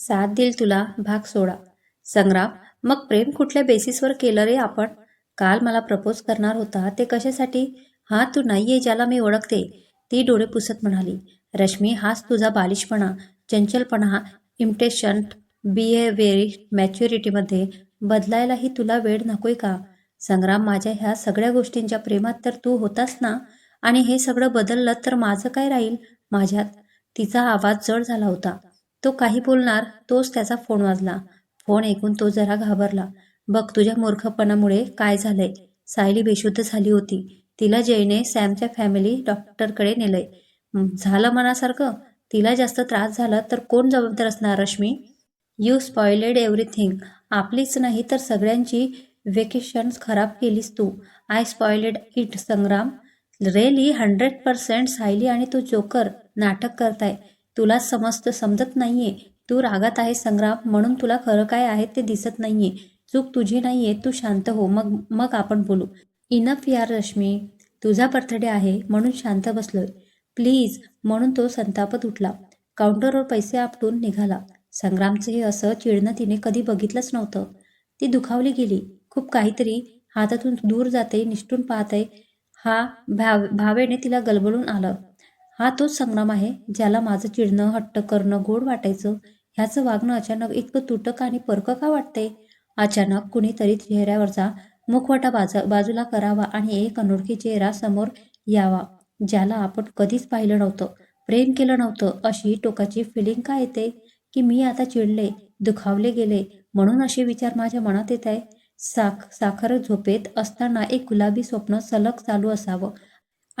साथ देईल तुला भाग सोडा. संग्राम मग प्रेम कुठल्या बेसिसवर केलं रे आपण? काल मला प्रपोज करणार होता ते कशासाठी? हा तू नाहीये ज्याला मी ओळखते ती डोळे पुसत म्हणाली. रश्मी हाच तुझा बालिशपणा चंचलपणा इम्टेशन बिहेवियरी मॅच्युरिटीमध्ये बदलायलाही तुला वेळ नकोय का? संग्राम माझ्या ह्या सगळ्या गोष्टींच्या प्रेमात तर तू होतास ना? आणि हे सगळं बदललं तर माझं काय राहील? माझ्यात तिचा आवाज जड झाला होता. तो काही बोलणार तोच त्याचा फोन वाजला. फोन ऐकून तो जरा घाबरला. बघ तुझ्या मूर्खपणामुळे काय झालंय? सायली बेशुद्ध झाली होती. तिला जयने सॅमच्या फॅमिली डॉक्टरकडे नेलंय. झालं मनासारखं? तिला जास्त त्रास झाला तर कोण जबाबदार असणार रश्मी? You स्पॉइलेड everything. आपलीच नाही तर सगळ्यांची वेकेशन्स खराब केलीस तू. I spoiled it Sangram. Really hundred percent Sayali आणि तो जोकर नाटक करताय. तुला समजतं समजत नाहीये. तू रागात आहे संग्राम म्हणून तुला खरं काय आहे ते दिसत नाहीये. चूक तुझी नाहीये तू शांत हो. मग मग आपण बोलू. इनफ यार रश्मी. तुझा बर्थडे आहे म्हणून शांत बसलोय. प्लीज म्हणून तो संतापत उठला. काउंटरवर पैसे आपटून निघाला. संग्रामचं हे असं चिडणं तिने कधी बघितलंच नव्हतं. ती दुखावली गेली. खूप काहीतरी हातातून दूर जाते निष्ठून पाहते. हा भाव भावेने तिला गलबलून आलं. हा तोच संग्राम आहे ज्याला माझं चिडणं हट्ट करणं गोड वाटायचं ह्याचं वागणं अचानक इतकं तुटक आणि परक का वाटते अचानक कुणीतरी चेहऱ्यावरचा मुखवटा बाजा बाजूला करावा आणि एक अनोळखी चेहरा समोर यावा ज्याला आपण कधीच पाहिलं नव्हतं प्रेम केलं नव्हतं अशी टोकाची फिलिंग काय येते? की मी आता चिडले दुखावले गेले म्हणून असे विचार माझ्या मनात येत आहे साख साखर झोपेत असताना एक गुलाबी स्वप्न सलग चालू असावं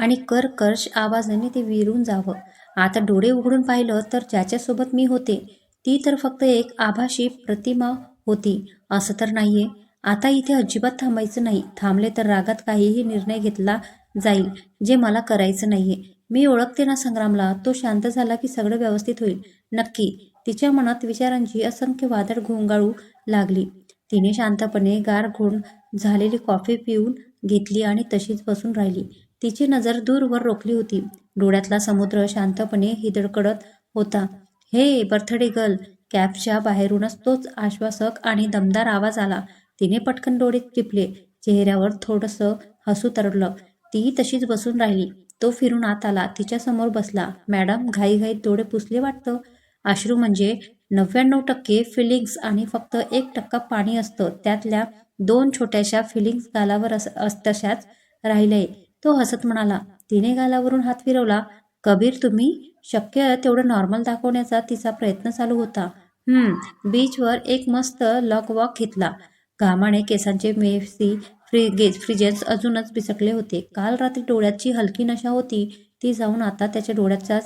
आणि कर्कश आवाजाने ते विरून जावं. आता डोळे उघडून पाहिलं तर ज्याच्यासोबत मी होते ती तर फक्त एक आभाशी प्रतिमा होती. असं तर नाहीये. आता इथे अजिबात थांबायचं नाही. थांबले तर रागात काहीही निर्णय घेतला जाईल जे मला करायचं नाहीये. मी ओळखते ना संग्रामला. तो शांत झाला की सगळं व्यवस्थित होईल. नक्की. तिच्या मनात विचारांची असंख्य वादळ घोंगाळू लागली. तिने शांतपणे गार घोण झालेली कॉफी पिऊन घेतली आणि तशीच बसून राहिली. तिची नजर दूरवर रोखली होती. डोळ्यातला समुद्र शांतपणे हिदडकडत होता. हे बर्थडे गर्ल! कॅबच्या बाहेरूनच तोच आश्वासक आणि दमदार आवाज आला. तिने पटकन डोळे टिपले चेहऱ्यावर थोडंसं हसू तरलं ती तशीच बसून राहिली. तो फिरून आत आला. तिच्या समोर बसला. मॅडम घाईघाईत डोळे पुसले वाटतं? आश्रू म्हणजे नव्याण्णव टक्के फिलिंग्स आणि फक्त एक टक्का पाणी असतं. त्यातल्या दोन छोट्याशा फिलिंग्स गालावर अस अस- तशाच राहिले तो हसत म्हणाला तिने गालावरून हात फिरवला. कबीर तुम्ही शक्य तेवढं नॉर्मल दाखवण्याचा तिचा प्रयत्न चालू होता. हम्म बीचवर एक मस्त लॉक वॉक घेतला. घामाने केसांचे मेसी फ्रिगेज फ्रिजेस अजूनच पिसकले होते. काल रात्री डोळ्याची हलकी नशा होती. ती जाऊन आता त्याच्या डोळ्याचा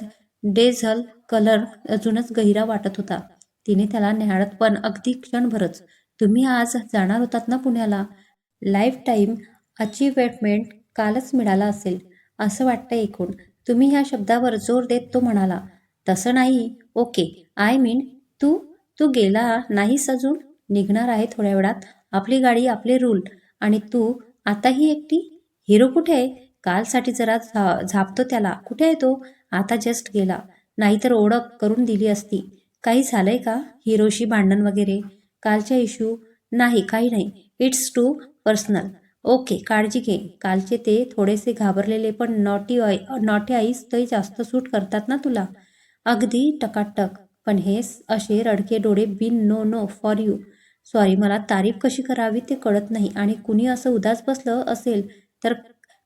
डेझल कलर अजूनच गहिरा वाटत होता. तिने त्याला न्याहाळत पण अगदी क्षणभरच तुम्ही आज जाणार होतात ना पुण्याला? लाईफ टाईम अचिव्हमेंट कालच मिळाला असेल असं वाटतं एकूण. तुम्ही ह्या शब्दावर जोर देत तो म्हणाला तसं नाही ओके आय मीन तू तू गेला नाहीस अजून? निघणार आहे थोड्या वेळात. आपली गाडी आपले रूल. आणि तू आताही एकटी? हिरो कुठे आहे? कालसाठी जरा झा झापतो त्याला. कुठे आहे तो? आता जस्ट गेला. नाहीतर ओळख करून दिली असती. काही झालंय का? हिरोशी भांडण वगैरे? कालच्या इश्यू नाही काही नाही. इट्स टू पर्सनल ओके काळजी घे. कालचे ते थोडेसे घाबरलेले पण नॉटी आय नॉटी आईस ते जास्त सूट करतात ना तुला? अगदी टकाटक. पण हे असे रडके डोळे बिन no no for you sorry मला तारीफ कशी करावी ते कळत नाही आणि कुणी असं उदास बसलं असेल तर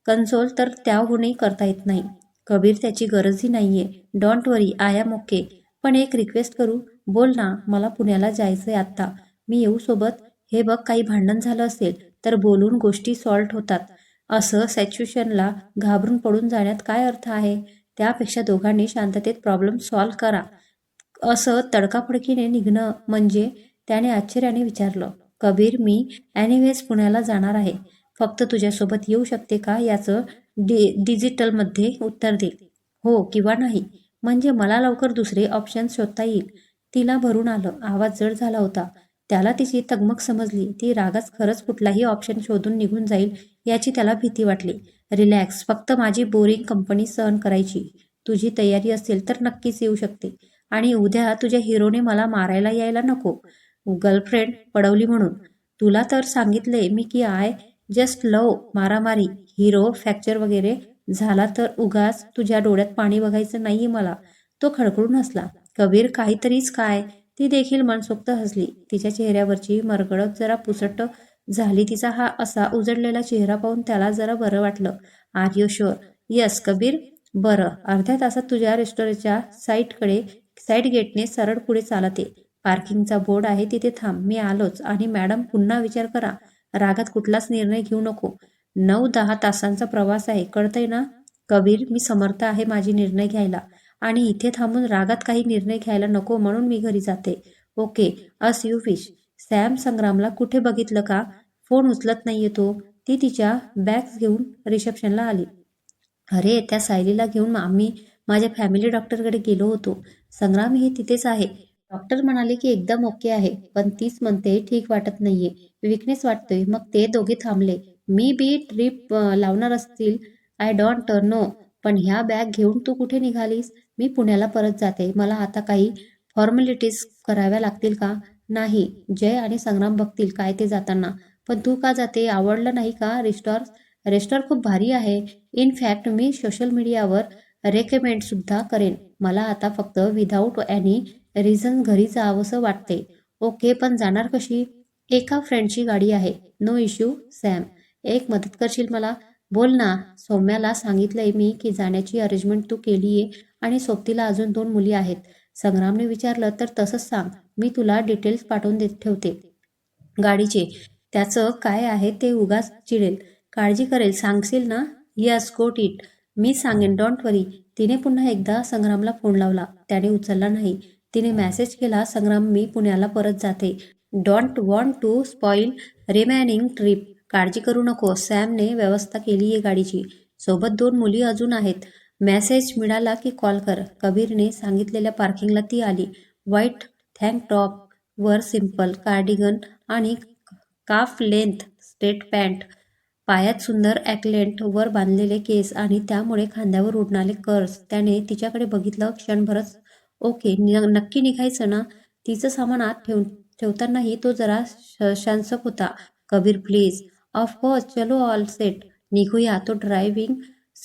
कन्सोल तर त्याहूनही करता येत नाही. कबीर त्याची गरजही नाहीये. Don't worry I am okay पण एक रिक्वेस्ट करू. बोल ना मला पुण्याला जायचंय आत्ता. मी येऊ सोबत. हे बघ काही भांडण झालं असेल. तर बोलून गोष्टी सॉल्ट होतात. असं सॅच्युएशनला घाबरून पडून जाण्यात काय अर्थ आहे? त्यापेक्षा दोघांनी शांततेत प्रॉब्लेम सॉल्व्ह करा. असं तडकाफडकीने निघणं म्हणजे त्याने आश्चर्याने विचारलं कबीर मी ॲनिवेज पुण्याला जाणार आहे. फक्त तुझ्यासोबत येऊ शकते का याचं डि डिजिटलमध्ये उत्तर दे. हो किंवा नाही. म्हणजे मला लवकर दुसरे ऑप्शन शोधता येईल. तिला भरून आलं. आवाज जड झाला होता. त्याला तिची तगमग समजली ती रागाच खरंच कुठलाही ऑप्शन शोधून निघून जाईल याची त्याला भीती वाटली. रिलॅक्स फक्त माझी बोरिंग कंपनी सहन करायची. तुझी तयारी असेल तर नक्कीच येऊ शकते. आणि उद्या तुझ्या हिरोने मला मारायला यायला नको. गर्लफ्रेंड पडवली म्हणून. तुला तर सांगितले मी की आय जस्ट लव मारामारी हिरो फ्रॅक्चर वगैरे. झाला तर उगाच तुझ्या डोळ्यात पाणी बघायचं नाहीये मला. तो खडखडून हसला. कबीर काहीतरीच काय? ती देखील मनसोक्त हसली. तिच्या चेहऱ्यावरची मरगळत जरा पुसट झाली. तिचा हा असा उजडलेला चेहरा पाहून त्याला जरा बरं वाटलं. Are you sure? Yes Kabir. बरं. अर्ध्या तासात तुझ्या रेस्टॉरंटच्या साईटकडे साईट गेटने सरळ पुढे चालते. पार्किंगचा बोर्ड आहे तिथे थांब. मी आलोच. आणि मॅडम पुन्हा विचार करा. रागात कुठलाच निर्णय घेऊ नको. नऊ दहा तासांचा प्रवास आहे. कळतंय ना? कबीर मी समर्थ आहे माझी निर्णय घ्यायला. आणि इथे थांबून रागात काही निर्णय घ्यायला नको म्हणून मी घरी जाते. Okay as you wish. Sam संग्रामला कुठे बघितलं का? फोन उचलत नाहीये तो. ती तिच्या बॅग्स घेऊन रिसेप्शनला आली. अरे त्या सायलीला घेऊन आम्ही माझ्या फॅमिली डॉक्टरकडे गेलो होतो. संग्राम हे तिथेच आहे. डॉक्टर म्हणाले की एकदम ओके आहे पण तीच म्हणते ठीक वाटत नाहीये. विकनेस वाटतोय. मग ते दोघे थांबले. मी बी ट्रिप लावणार असतील. I don't know. पण ह्या बॅग घेऊन तू कुठे निघालीस? मी पुण्याला परत जाते. मला आता काही फॉर्मॅलिटीज कराव्या लागतील का? नाही. जय आणि संग्राम बघतील काय ते जाताना. पण तू का जाते? आवडलं नाही का रेस्टॉर रेस्टॉर खूप भारी आहे. इनफॅक्ट मी सोशल मीडियावर रेकमेंड सुद्धा करेन. मला आता फक्त विदाऊट एनी रिझन घरी जावंसं वाटते. ओके पण जाणार कशी? एका फ्रेंडची गाडी आहे. नो इश्यू सॅम एक मदत करशील मला? बोल ना. सौम्याला सांगितलंय मी की जाण्याची अरेंजमेंट तू केली आहे आणि सोबतीला अजून दोन मुली आहेत. संग्रामने विचारलं तर तसंच सांग मी तुला डिटेल्स पाठवून देत ठेवते. गाडीचे त्याचं काय आहे ते उगाच चिडेल. काळजी करेल सांगशील ना? Yes got it. मी सांगेन डोंट वरी. तिने पुन्हा एकदा संग्रामला फोन लावला. त्याने उचलला नाही. तिने मेसेज केला संग्राम मी पुण्याला परत जाते. Don't want to spoil remaining trip. काळजी करू नको. सॅमने व्यवस्था केली आहे गाडीची. सोबत दोन मुली अजून आहेत. मेसेज मिळाला की कॉल कर कबीरने सांगितलेल्या पार्किंगला ती आली. व्हाईट थँक टॉप वर सिंपल कार्डिगन आणि काफ लेंथ स्टेट पॅन्ट पायात सुंदर ॲकलेंट वर बांधलेले केस आणि त्यामुळे खांद्यावर उडणारे कर्स. त्याने तिच्याकडे बघितलं क्षणभरच ओके नक्की निघायचं ना? तिचं सामान आत ठेव ठेवतानाही तो जरा श शांसक होता. कबीर प्लीज ऑफकोर्स चलो ऑल सेट निघूया. तो ड्रायव्हिंग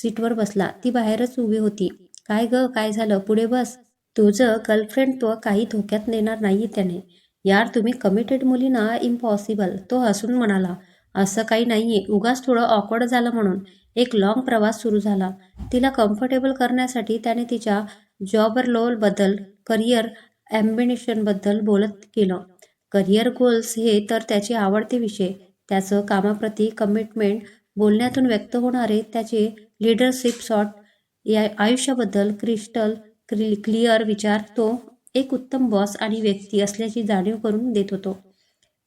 सीटवर बसला. ती बाहेरच उभी होती. काय ग? काय झालं? पुढे बस. तुझं गर्लफ्रेंड तो काही धोक्यात नेणार नाही त्याने. यार तुम्ही कमिटेड मुलींना इम्पॉसिबल तो हसून म्हणाला असं काही नाहीये. उगाच थोडं ऑकवर्ड झालं म्हणून. एक लाँग प्रवास सुरू झाला. तिला कम्फर्टेबल करण्यासाठी त्याने तिच्या जॉबरबद्दल करिअरबद्दल बोलत केलं. करिअर गोल्स हे तर त्याचे आवडते विषय. त्याचं कामाप्रती कमिटमेंट बोलण्यातून व्यक्त होणारे त्याचे लिडरशिप शॉट या आयुष्याबद्दल क्रिस्टल क्रि क्लिअर विचार तो एक उत्तम बॉस आणि व्यक्ती असल्याची जाणीव करून देत होतो.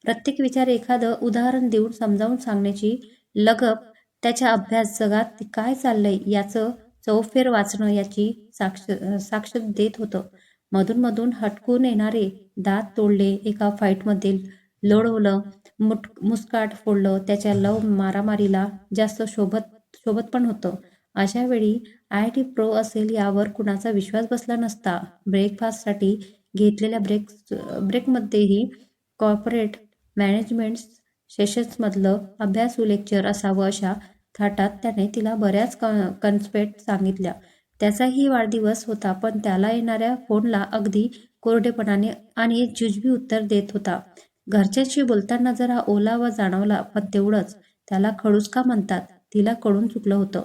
प्रत्येक विचार एखादं उदाहरण देऊन समजावून सांगण्याची लगप त्याच्या अभ्यास जगात काय चाललंय याचं चौफेर वाचणं याची साक्ष साक्ष देत होतं. मधून मधून हटकून येणारे दात तोडले एका फाईटमध्ये लोडवलं मुट मुस्काट फोडलं त्याच्या लव मारामारीला जास्त शोभत सोबत पण होतं. अशा वेळी आय टी प्रो असेल यावर कुणाचा विश्वास बसला नसता. ब्रेकफास्टसाठी घेतलेल्या ब्रेक ब्रेकमध्येही कॉर्पोरेट मॅनेजमेंट सेशन्समधलं अभ्यासू लेक्चर असावं अशा थाटात त्याने तिला बऱ्याच क कन्स्पेक्ट सांगितल्या. त्याचाही वाढदिवस होता पण त्याला येणाऱ्या फोनला अगदी कोरडेपणाने आणि जुजबी उत्तर देत होता. घरच्याशी बोलताना जरा ओला व जाणवला पण तेवढंच. त्याला खडूस का म्हणतात? तिला कळून चुकलं होतं.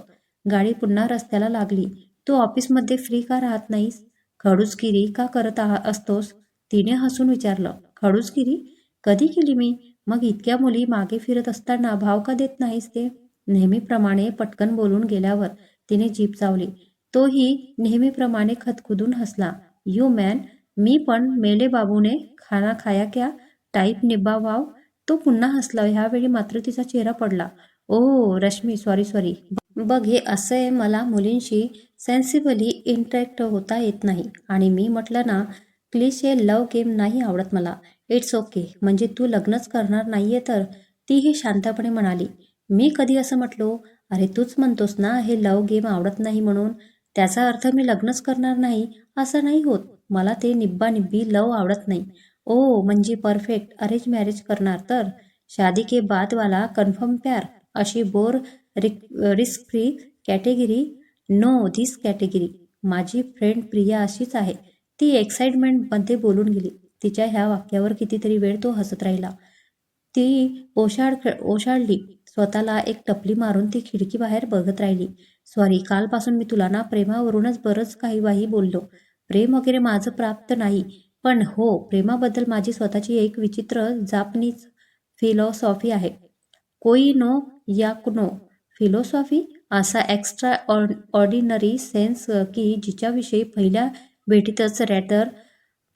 गाडी पुन्हा रस्त्याला लागली. तू ऑफिसमध्ये फ्री का राहत नाहीस? खडूसगिरी का करत आहा असतोस? तिने हसून विचारलं. खडूसगिरी? कधी केली मी? मग इतक्या मुली मागे फिरत असताना भाव का देत नाहीस ते? नेहमीप्रमाणे पटकन बोलून गेल्यावर तिने जीप चावली. तोही नेहमीप्रमाणे खतखुदून हसला. यू मॅन मी पण मेले बाबूने खाना खाया क्या? टाईप निब्बा वाव तो पुन्हा हसला. ह्यावेळी मात्र तिचा चेहरा पडला. ओ रश्मी सॉरी सॉरी बघ हे असं आहे मला मुलींशी सेन्सिबली इंटरॅक्ट होता येत नाही. आणि मी म्हटलं ना क्लिशे लव गेम नाही आवडत मला. इट्स ओके म्हणजे तू लग्नच करणार नाहीये तर तीही शांतपणे म्हणाली. मी कधी असं म्हटलो? अरे तूच म्हणतोस ना हे लव गेम आवडत नाही म्हणून. त्याचा अर्थ मी लग्नच करणार नाही असं नाही होत. मला ते निब्बा निब्बी लव आवडत नाही. ओ म्हणजे परफेक्ट अरेंज मॅरेज करणार तर? शादी के बाद वाला कन्फर्म प्यार. अशी bore risk free category no this category. माझी फ्रेंड प्रिया अशीच आहे. ती एक्साइटमेंटमध्ये बोलून गेली. तिच्या ह्या वाक्यावर कितीतरी वेळ तो हसत राहिला. ती ओशाड ओशाळली. स्वतःला एक टपली मारून ती खिडकी बाहेर बघत राहिली. सॉरी कालपासून मी तुला ना प्रेमावरूनच बरंच काही वाही बोललो. प्रेम वगैरे माझं प्राप्त नाही. पण हो प्रेमाबद्दल माझी स्वतःची एक विचित्र जापनीज फिलॉसॉफी आहे. कोई नो या नो फिलॉसॉफी असा एक्स्ट्रा ऑर्डिनरी सेन्स की जिच्याविषयी पहिल्या भेटीतच रॅटर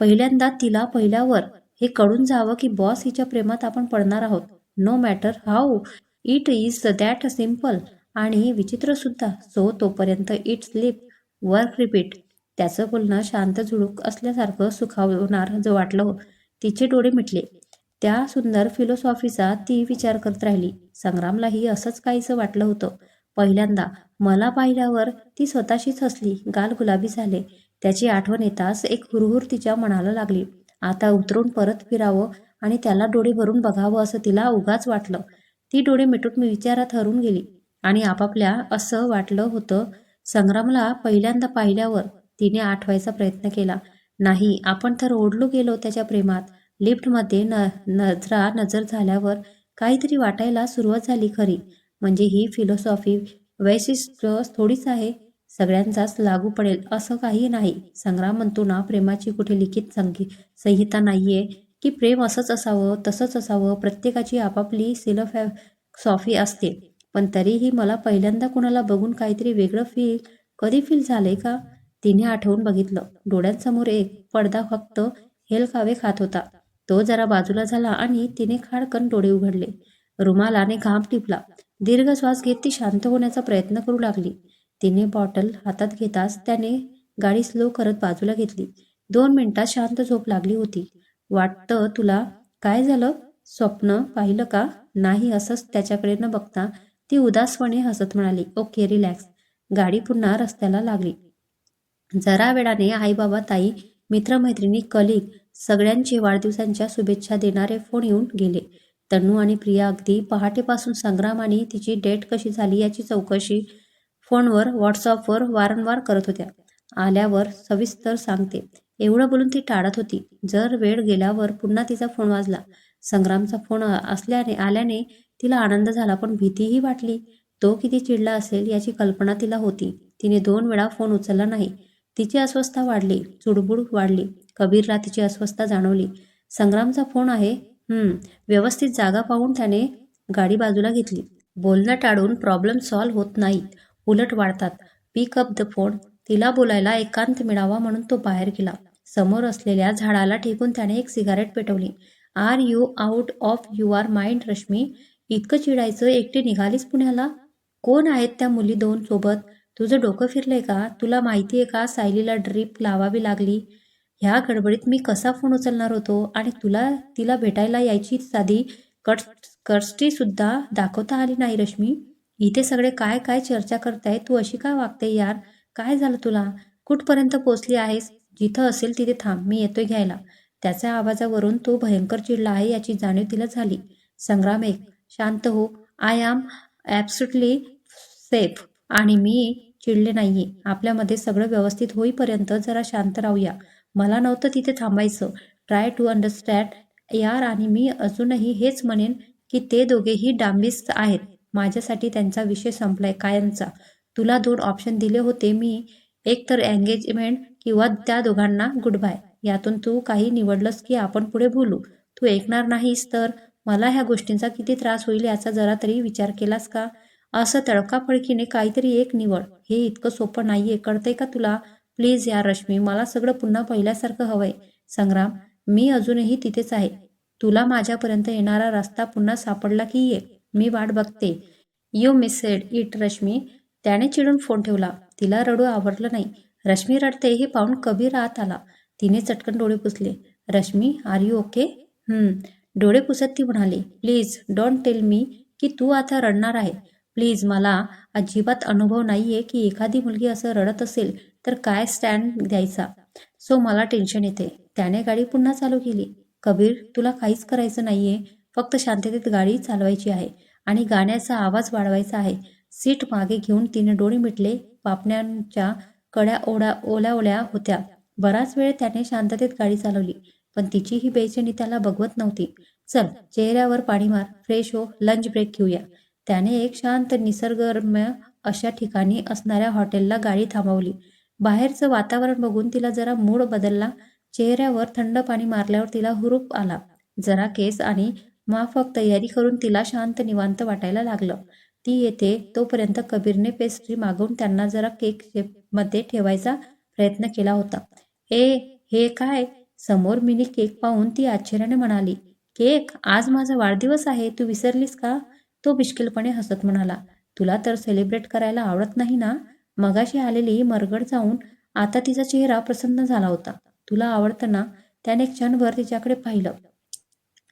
पहिल्यांदा तिला पहिल्यावर हे कळून जावं की बॉस हिच्या प्रेमात आपण पडणार आहोत. No matter how it is that simple आणि विचित्र सुद्धा सो तोपर्यंत इट स्लिप वर्क रिपीट त्याचं बोलणं शांत झुळूक असल्यासारखं सुखावणार जो वाटलं हो. तिचे डोळे मिटले. त्या सुंदर फिलॉसॉफीचा ती विचार करत राहिली. संग्रामलाही असंच काहीसं वाटलं होतं. पहिल्यांदा मला पाहिल्यावर ती स्वतःशीच हसली गाल गुलाबी झाले. त्याची आठवण येताच एक हुरहुर तिच्या मनाला लागली. आता उतरून परत फिरावं आणि त्याला डोळे भरून बघावं असं तिला उगाच वाटलं. ती डोळे मिटून विचारात हरून गेली आणि आपापल्या असं वाटलं होतं. संग्रामला पहिल्यांदा पाहिल्यावर तिने आठवायचा प्रयत्न केला. नाही आपण तर ओढलो गेलो त्याच्या प्रेमात. लिफ्टमध्ये न नजरा नजर झाल्यावर काहीतरी वाटायला सुरुवात झाली खरी. म्हणजे ही फिलॉसॉफी वैशिष्ट्य थोडीच आहे. सगळ्यांचाच लागू पडेल असं काही नाही. संग्राम म्हणतो ना प्रेमाची कुठे लिखित संगी संहिता नाहीये. की प्रेम असंच असावं तसंच असावं प्रत्येकाची आपापली सिलफॅ सॉफी असते. पण तरीही मला पहिल्यांदा कुणाला बघून काहीतरी वेगळं फील कधी फील झालंय का? तिने आठवून बघितलं. डोळ्यांसमोर एक पडदा फक्त हेलकावे खात होता. तो जरा बाजूला झाला आणि तिने खाडकन डोळे उघडले. रुमालाने घाम टिपला. दीर्घ श्वास घेत ती शांत होण्याचा प्रयत्न करू लागली. तिने बॉटल हातात घेताच त्याने गाडी स्लो करत बाजूला घेतली. दोन मिनिटात शांत झोप लागली होती. वाटतं तुला काय झालं? स्वप्न पाहिलं का? नाही असंच त्याच्याकडे न बघता ती उदासपणे हसत म्हणाली. Okay relax. गाडी पुन्हा रस्त्याला लागली. जरा वेळाने आई बाबा ताई मित्रमैत्रिणी कलिग सगळ्यांचे वाढदिवसांच्या शुभेच्छा देणारे फोन येऊन गेले. तन्नू आणि प्रिया अगदी पहाटेपासून संग्राम आणि तिची डेट कशी झाली याची चौकशी फोनवर व्हॉट्सअपवर वारंवार करत होत्या. आल्यावर सविस्तर सांगते. एवढं बोलून ती टाळत होती. जर वेळ गेल्यावर पुन्हा तिचा फोन वाजला. संग्रामचा फोन असल्याने आल्याने तिला आनंद झाला पण भीतीही वाटली. तो किती चिडला असेल याची कल्पना तिला होती. तिने दोन वेळा फोन उचलला नाही. तिची अस्वस्थता वाढली. चुडबुड वाढली. कबीरला तिची अस्वस्थता जाणवली. संग्रामचा फोन आहे. हम्म. व्यवस्थित जागा पाहून त्याने गाडी बाजूला घेतली. बोलणं टाळून प्रॉब्लेम सॉल्व्ह होत नाहीत उलट वाढतात. पिक अप द फोन तिला बोलायला एकांत मिळावा म्हणून तो बाहेर गेला. समोर असलेल्या झाडाला टेकून त्याने एक सिगारेट पेटवली. Are you out of your mind Rashmi इतकं चिडायचं एकटी निघालीस पुण्याला? कोण आहेत त्या मुली दोन सोबत? तुझं डोकं फिरलंय का? तुला माहिती आहे का सायलीला ड्रीप लावावी लागली? ह्या गडबडीत मी कसा फोन उचलणार होतो आणि तुला तिला भेटायला यायची साधी कट कर्स्टी सुद्धा दाखवता आली नाही रश्मी. इथे सगळे काय काय चर्चा करताय तू अशी काय वागते यार? काय झालं तुला? कुठपर्यंत पोचली आहेस? जिथं असेल तिथे थांब मी येतोय घ्यायला. त्याच्या आवाजावरून तो भयंकर चिडला आहे याची जाणीव तिला झाली. संग्राम एक शांत हो. आय एम ॲब्सुटली सेफ आणि मी चिडले नाहीये. आपल्यामध्ये सगळं व्यवस्थित होईपर्यंत जरा शांत राहूया. मला नव्हतं तिथे थांबायचं. ट्राय टू अंडरस्टँड यार आणि मी अजूनही हेच म्हणेन की ते दोघेही डांबिस्त आहेत. माझ्यासाठी त्यांचा विषय संपलाय कायमचा. तुला दोन ऑप्शन दिले होते मी. एक तर एंगेजमेंट किंवा त्या दोघांना गुड बाय यातून तू काही निवडलंस की आपण पुढे बोलू. तू ऐकणार नाहीस तर? मला ह्या गोष्टींचा किती त्रास होईल याचा जरा तरी विचार केलास का? असं तडकाफडकीने काहीतरी एक निवड. हे इतकं सोपं नाहीये. कळतंय का तुला? प्लीज या रश्मी मला सगळं पुन्हा पहिल्यासारखं हवंय. संग्राम मी अजूनही तिथेच आहे. तुला माझ्यापर्यंत येणारा रस्ता पुन्हा सापडला की ये. मी वाट बघते. You missed it Rashmi. त्याने चिडून फोन ठेवला. तिला रडू आवडलं नाही. रश्मी रडते हे पाहून कबीर आत आला. तिने चटकन डोळे पुसले. Rashmi are you okay hmm. डोळे पुसत ती म्हणाली प्लीज डोंट टेल मी की तू आता रडणार आहे. प्लीज मला अजिबात अनुभव नाहीये की एखादी मुलगी असं रडत असेल तर काय स्टँड द्यायचा? सो मला टेन्शन येते. त्याने गाडी पुन्हा चालू केली. कबीर तुला काहीच करायचं नाहीये. फक्त शांततेत गाडी चालवायची आहे आणि गाण्याचा आवाज वाढवायचा आहे. सीट मागे घेऊन तिने डोळे मिटले. पापण्यांच्या कड्या ओढा ओल्या ओल्या होत्या. बराच वेळ त्याने शांततेत गाडी चालवली पण तिची ही बेचैनी त्याला बघवत नव्हती. चल चेहऱ्यावर पाणी मार. फ्रेश हो. लंच ब्रेक घेऊया. त्याने एक शांत निसर्गरम्य अशा ठिकाणी असणाऱ्या हॉटेलला गाडी थांबवली. बाहेरचं वातावरण बघून तिला जरा मूड बदलला. चेहऱ्यावर थंड पाणी मारल्यावर तिला हुरूप आला. जरा केस आणि माफक तयारी करून तिला शांत निवांत वाटायला लागलं. ती येते तोपर्यंत कबीरने पेस्ट्री मागवून त्यांना जरा केकमध्ये ठेवायचा प्रयत्न केला होता. ए हे काय? समोर मिनी केक पाहून ती आश्चर्याने म्हणाली. केक आज माझा वाढदिवस आहे. तू विसरलीस का? तो बिश्किलपणे हसत म्हणाला. तुला तर सेलिब्रेट करायला आवडत नाही ना? मगाशी आलेली मरगड जाऊन आता तिचा चेहरा प्रसन्न झाला होता. तुला आवडताना त्याने क्षणभर तिच्याकडे पाहिलं.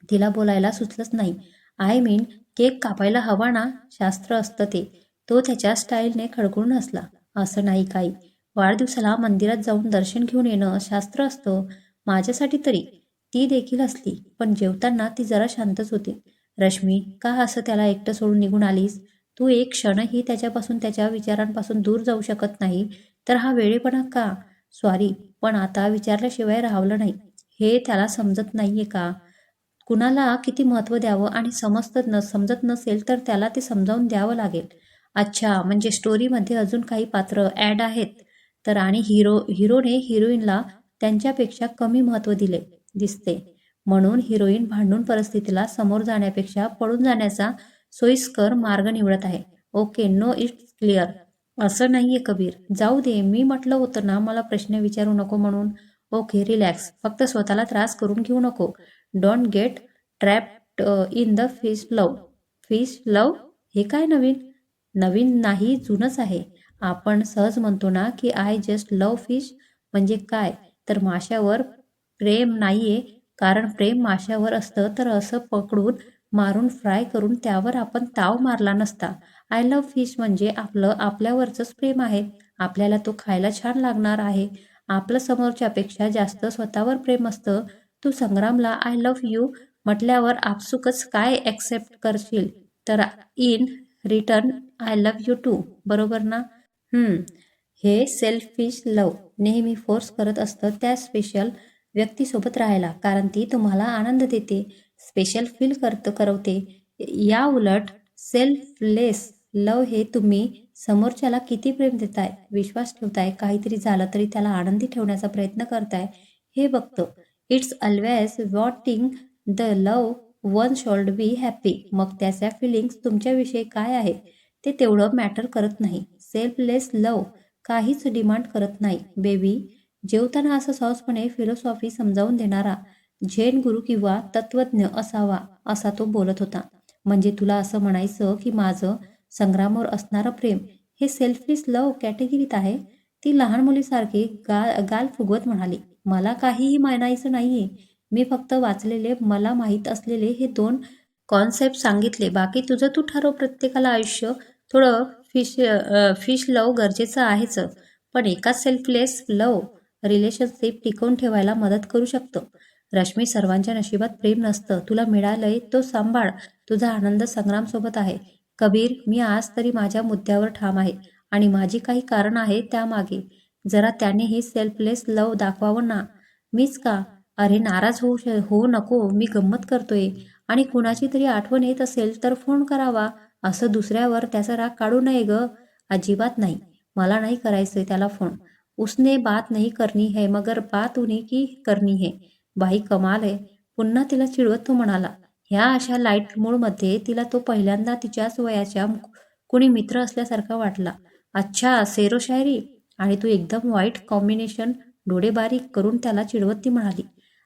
तिला बोलायला सुचलंच नाही. आय मीन केक कापायला हवा ना? शास्त्र असतं ते. तो त्याच्या स्टाईलने खडकून हसला. असं नाही काही. वाढदिवसाला मंदिरात जाऊन दर्शन घेऊन येणं शास्त्र असतं. माझ्यासाठी तरी. ती देखील असली पण जेवताना ती जरा शांतच होती. रश्मी का असं त्याला एकटं सोडून निघून आलीस? तू एक क्षणही त्याच्यापासून त्याच्या विचारांपासून दूर जाऊ शकत नाही. तर हा वेळेपणा का? सॉरी पण आता विचारल्याशिवाय राहवलं नाही. हे त्याला समजत नाहीये का? कुणाला किती महत्त्व द्यावं आणि समजत न समजत नसेल तर त्याला ते समजावून द्यावं लागेल. अच्छा म्हणजे स्टोरीमध्ये अजून काही पात्र ॲड आहेत? तर आणि हिरो हिरोने हिरोईनला त्यांच्यापेक्षा कमी महत्त्व दिले दिसते. म्हणून हिरोईन भांडून परिस्थितीला समोर जाण्यापेक्षा पळून जाण्याचा सोयीस्कर मार्ग निवडत आहे. Okay no it's clear. असं नाहीये कबीर. जाऊ दे मी म्हटलं होतं ना मला प्रश्न विचारू नको म्हणून. Okay relax. फक्त स्वतःला त्रास करून घेऊ नको. Don't get trapped in the fish love. Fish love? हे काय नवीन? नवीन नाही जुनच आहे. आपण सहज म्हणतो ना की आय जस्ट लव फिश म्हणजे काय? तर माशावर प्रेम नाहीये. कारण प्रेम माशावर असतं तर असं पकडून मारून फ्राय करून त्यावर आपण ताव मारला नसता. आय लव्ह फिश म्हणजे आपलं आपल्यावरचंच प्रेम आहे. आपल्याला तो खायला छान लागणार आहे. आपलं समोरच्यापेक्षा जास्त स्वतःवर प्रेम असतं. तू संग्रामला आय लव्ह यू म्हटल्यावर आपसुकच काय ॲक्सेप्ट करशील? तर in return I love you too बरोबर ना? हम्म, हे सेल्फिश लव नेहमी फोर्स करत असतं त्या स्पेशल व्यक्तीसोबत राहायला. कारण ती तुम्हाला आनंद देते. स्पेशल फील करत करवते. या उलट सेल्फलेस लव हे तुम्ही समोरच्याला किती प्रेम देताय विश्वास ठेवताय काहीतरी झालं तरी त्याला आनंदी ठेवण्याचा प्रयत्न करताय हे बघतो. It's always waiting the love one should be happy मग त्याच्या फिलिंग्स तुमच्याविषयी काय आहे? ते तेवढं मॅटर करत नाही. सेल्फलेस लव काहीच डिमांड करत नाही. बेबी जेवताना असं सहजपणे फिलॉसॉफी समजावून देणारा झेन गुरु किंवा तत्वज्ञ असावा असा तो बोलत होता. म्हणजे तुला असं म्हणायचं की माझं संग्रामवर असणारं प्रेम हे सेल्फलेस लव कॅटेगरीत आहे. ती लहान मुलीसारखी गाल गाल फुगवत म्हणाली. मला काहीही म्हणायचं नाहीये. मी फक्त वाचलेले मला माहीत असलेले हे दोन कॉन्सेप्ट सांगितले. बाकी तुझं तू ठरव प्रत्येकाला आयुष्य. थोडं फिश फिश लव गरजेचं आहेच. पण एकाच सेल्फलेस लव रिलेशनशिप टिकवून ठेवायला मदत करू शकतं. रश्मी सर्वांच्या नशिबात प्रेम नसतं. तुला मिळालंय तो सांभाळ. तुझा आनंद संग्रामसोबत आहे. कबीर मी आज तरी माझ्या मुद्द्यावर ठाम आहे आणि माझी काही कारण आहे त्यामागे. जरा त्याने हे सेल्फलेस लव दाखवावं ना. मीच का? अरे नाराज होऊ श हो नको. मी गंमत करतोय. आणि कुणाची तरी आठवण येत असेल तर फोन करावा. असं दुसऱ्यावर त्याचा राग काढू नये ग. अजिबात नाही. मला नाही करायचंय त्याला फोन उसने बात नहीं करनी है मगर बात उन्हीं की करनी है. बाई कमाल आहे. पुन्हा तिला चिडवत तो म्हणाला. ह्या अशा लाइट मूळमध्ये तिला तो पहिल्यांदा तिच्याच वयाच्या कुणी मित्र असल्यासारखा वाटला. अच्छा सेरो शायरी. आणि तू एकदम वाईट कॉम्बिनेशन डोळे बारीक करून त्याला चिडवत ती म्हणाली.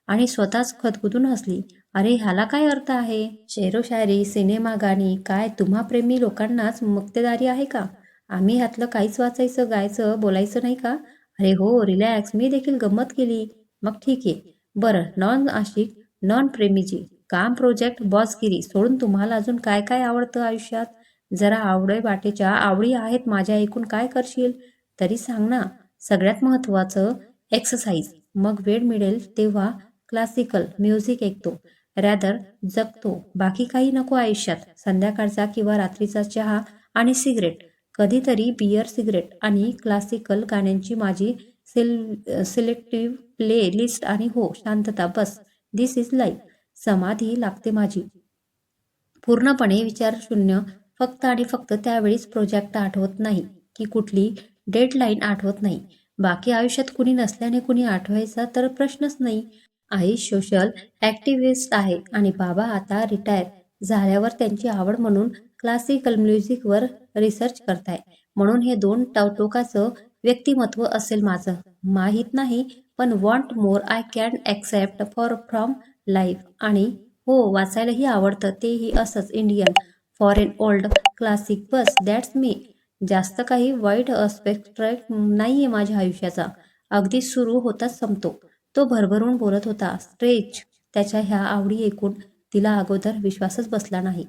आणि स्वतःच खदखुदून हसली. अरे ह्याला काय अर्थ आहे? शेरो शायरी सिनेमा गाणी काय? तुम्हा प्रेमी लोकांनाच मक्तेदारी आहे का? आम्ही ह्यातलं काहीच वाचायचं गायचं बोलायचं नाही का? अरे हो रिलॅक्स मी देखील गंमत केली. मग ठीक आहे. बरं नॉन आशिक नॉन प्रेमीची काम प्रोजेक्ट बॉसगिरी सोडून तुम्हाला अजून काय काय आवडतं आयुष्यात? जरा आवडे वाटेच्या आवडी आहेत माझ्या ऐकून काय करशील? तरी सांग ना सगळ्यात महत्त्वाचं एक्सरसाइज मग वेळ मिळेल तेव्हा क्लासिकल म्युझिक ऐकतो. रॅदर जगतो. बाकी काही नको आयुष्यात. संध्याकाळचा किंवा रात्रीचा चहा आणि सिगरेट कधीतरी बियर सिगरेट आणि क्लासिकल गाण्यांची माझी सिल सिलेक्टिव्ह प्ले लिस्ट आणि हो शांतता बस. दिस इज लाईफ समाधी लागते माझी. पूर्णपणे विचारशून्य फक्त आणि फक्त त्यावेळीच प्रोजेक्ट आठवत नाही की कुठली डेडलाईन आठवत नाही. बाकी आयुष्यात कुणी नसल्याने कुणी आठवायचा तर प्रश्नच नाही. आई सोशल ॲक्टिव्हिस्ट आहे आणि बाबा आता रिटायर झाल्यावर त्यांची आवड म्हणून क्लासिकल म्युझिकवर रिसर्च करताय. म्हणून हे दोन टवटोकाचं व्यक्तिमत्व असेल माझं. माहीत नाही पण want more I can accept for from life आणि हो वाचायलाही आवडतं तेही असंच. इंडियन फॉरेन ओल्ड क्लासिक बस. दॅट्स मी जास्त काही वाईट अस्पेक्ट नाही आहे माझ्या आयुष्याचा. अगदी सुरू होताच संपतो. तो भरभरून बोलत होता स्ट्रेच. त्याच्या ह्या आवडी ऐकून तिला अगोदर विश्वासच बसला नाही.